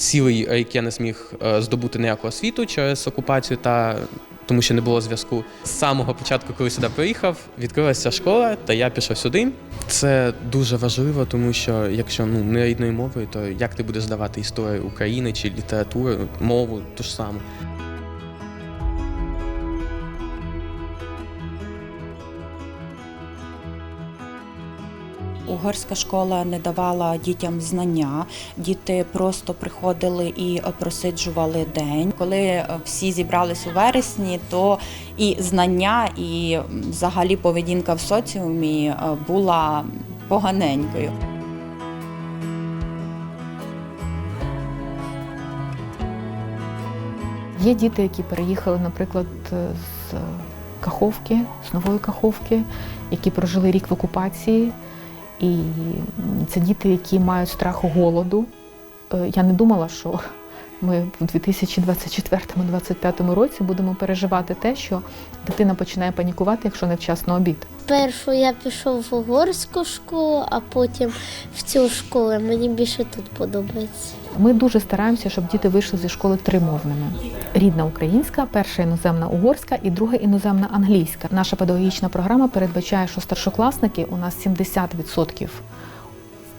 цілий рік я не зміг е, здобути ніяку освіту через окупацію та тому що не було зв'язку. З самого початку, коли сюди приїхав, відкрилася школа, та я пішов сюди. Це дуже важливо, тому що якщо ну не рідною мовою, то як ти будеш здавати історію України чи літературу, мову ту ж саму. Угорська школа не давала дітям знання. Діти просто приходили і просиджували день. Коли е, всі зібрались у вересні, то і знання, і взагалі поведінка в соціумі е, була поганенькою. Є діти, які переїхали, наприклад, з Каховки, з нової Каховки, які прожили рік в окупації. І це діти, які мають страху голоду. Е, Я не думала, що ми в 2024-2025 році будемо переживати те, що дитина починає панікувати, якщо невчасно обід. Першу я пішов в угорську школу, а потім в цю школу. Мені більше тут подобається. Ми дуже стараємося, щоб діти вийшли зі школи тримовними: рідна українська, перша іноземна угорська і друга іноземна англійська. Наша педагогічна програма передбачає, що старшокласники у нас 70%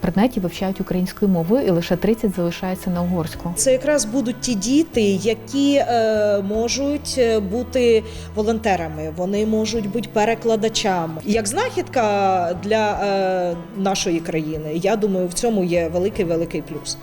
предметів вивчають українською мовою, і лише 30 залишається на угорську. Це якраз будуть ті діти, які е, можуть е, бути волонтерами, вони можуть бути перекладачами. Як знахідка для е, нашої країни, я думаю, в цьому є великий великий плюс.